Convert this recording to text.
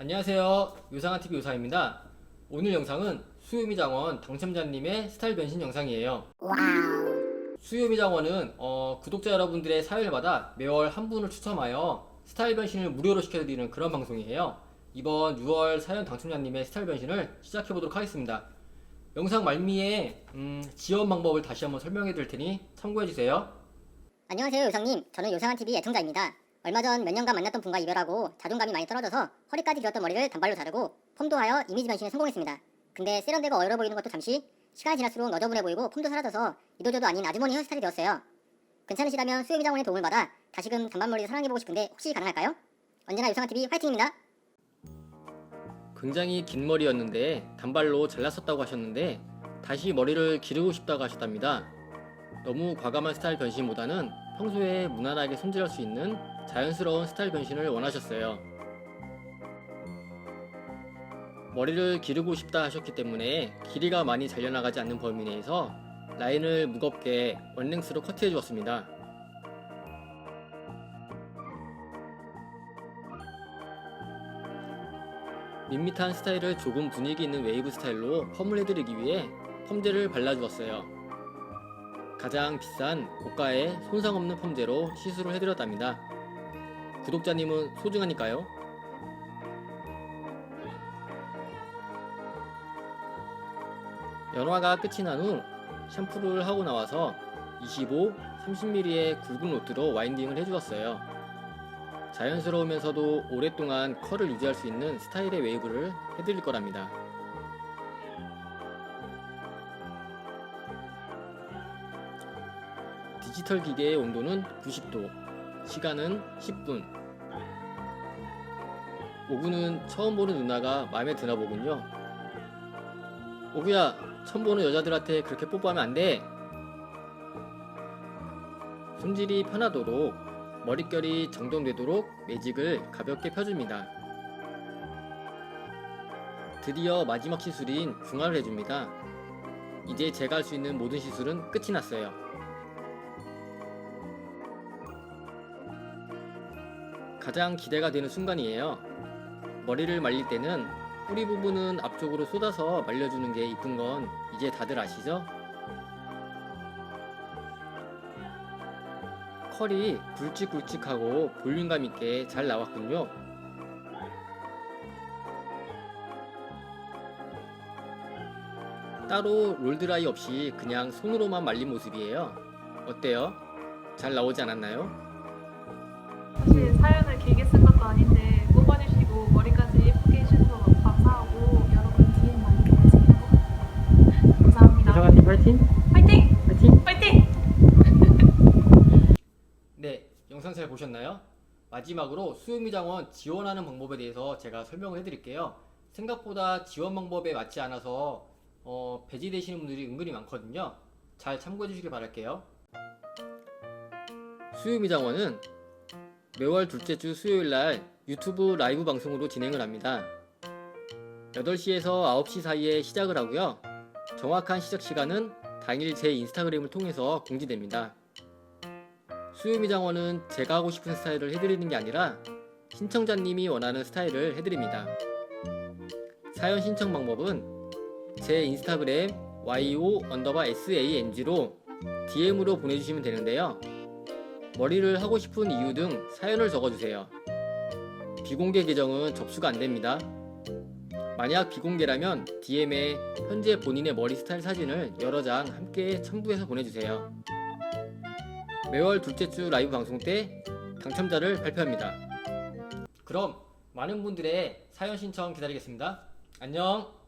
안녕하세요. 요상한TV 요상입니다. 오늘 영상은 수요미 장원 당첨자님의 스타일 변신 영상이에요. 수요미 장원은 어, 구독자 여러분들의 사연을 받아 매월 한 분을 추첨하여 스타일 변신을 무료로 시켜드리는 그런 방송이에요. 이번 6월 사연 당첨자님의 스타일 변신을 시작해보도록 하겠습니다. 영상 말미에 음, 지원 방법을 다시 한번 설명해 드릴 테니 참고해주세요. 안녕하세요 요상님 저는 요상한 TV 애청자입니다 얼마 전 몇 년간 만났던 분과 이별하고 자존감이 많이 떨어져서 허리까지 길었던 머리를 단발로 자르고 펌도 하여 이미지 변신에 성공했습니다 근데 세련되고 어려 보이는 것도 잠시 시간이 지날수록 너저분해 보이고 폼도 사라져서 이도저도 아닌 아주머니 헤어스타일이 되었어요 괜찮으시다면 수요미장원의 도움을 받아 다시금 단발머리를 사랑해보고 싶은데 혹시 가능할까요? 언제나 요상한 TV 화이팅입니다 굉장히 긴 머리였는데 단발로 잘랐었다고 하셨는데 다시 머리를 기르고 싶다고 하셨답니다. 너무 과감한 스타일 변신보다는 평소에 무난하게 손질할 수 있는 자연스러운 스타일 변신을 원하셨어요. 머리를 기르고 싶다 하셨기 때문에 길이가 많이 잘려나가지 않는 범위 내에서 라인을 무겁게 원랭스로 커트해 주었습니다. 밋밋한 스타일을 조금 분위기 있는 웨이브 스타일로 펌을 해드리기 위해 펌제를 발라주었어요. 가장 비싼 고가의 손상 없는 펌제로 시술을 해드렸답니다. 구독자님은 소중하니까요. 연화가 끝이 난 후 샴푸를 하고 나와서 25, 30mm의 굵은 로트로 와인딩을 해주었어요. 자연스러우면서도 오랫동안 컬을 유지할 수 있는 스타일의 웨이브를 해드릴 거랍니다. 디지털 기계의 온도는 90도, 시간은 10분. 오구는 처음 보는 누나가 마음에 드나 보군요. 오구야, 처음 보는 여자들한테 그렇게 뽀뽀하면 안 돼. 손질이 편하도록 머릿결이 정돈되도록 매직을 가볍게 펴줍니다. 드디어 마지막 시술인 중화를 해줍니다. 이제 제가 할 수 있는 모든 시술은 끝이 났어요. 가장 기대가 되는 순간이에요. 머리를 말릴 때는 뿌리 부분은 앞쪽으로 쏟아서 말려주는 게 이쁜 건 이제 다들 아시죠? 컬이 굵직굵직하고 볼륨감 있게 잘 나왔군요. 따로 롤드라이 없이 그냥 손으로만 말린 모습이에요. 어때요? 잘 나오지 않았나요? 사실 사연을 길게 쓴 것도 아닌데 뽑아주시고 머리까지 예쁘게 해주셔서 감사하고 여러분 DM 많이 보내세요. 감사합니다. 요상한팀 파이팅! 화이팅! 파이팅! 화이팅! 네, 영상 잘 보셨나요? 마지막으로 수요미 장원 지원하는 방법에 대해서 제가 설명을 해드릴게요. 생각보다 지원 방법에 맞지 않아서 어, 배제되시는 분들이 은근히 많거든요. 잘 참고해 주시길 바랄게요. 수요미 장원은 매월 둘째 주 수요일 날 유튜브 라이브 방송으로 진행을 합니다. 8시에서 9시 사이에 시작을 하고요. 정확한 시작 시간은 당일 제 인스타그램을 통해서 공지됩니다. 수요미장원은 제가 하고 싶은 스타일을 해드리는 게 아니라 신청자님이 원하는 스타일을 해드립니다. 사연 신청 방법은 제 인스타그램 yo 언더바 sang로 DM으로 보내주시면 되는데요. 머리를 하고 싶은 이유 등 사연을 적어주세요. 비공개 계정은 접수가 안 됩니다. 만약 비공개라면 DM에 현재 본인의 머리 스타일 사진을 여러 장 함께 첨부해서 보내주세요. 매월 둘째 주 라이브 방송 때 당첨자를 발표합니다. 그럼 많은 분들의 사연 신청 기다리겠습니다. 안녕!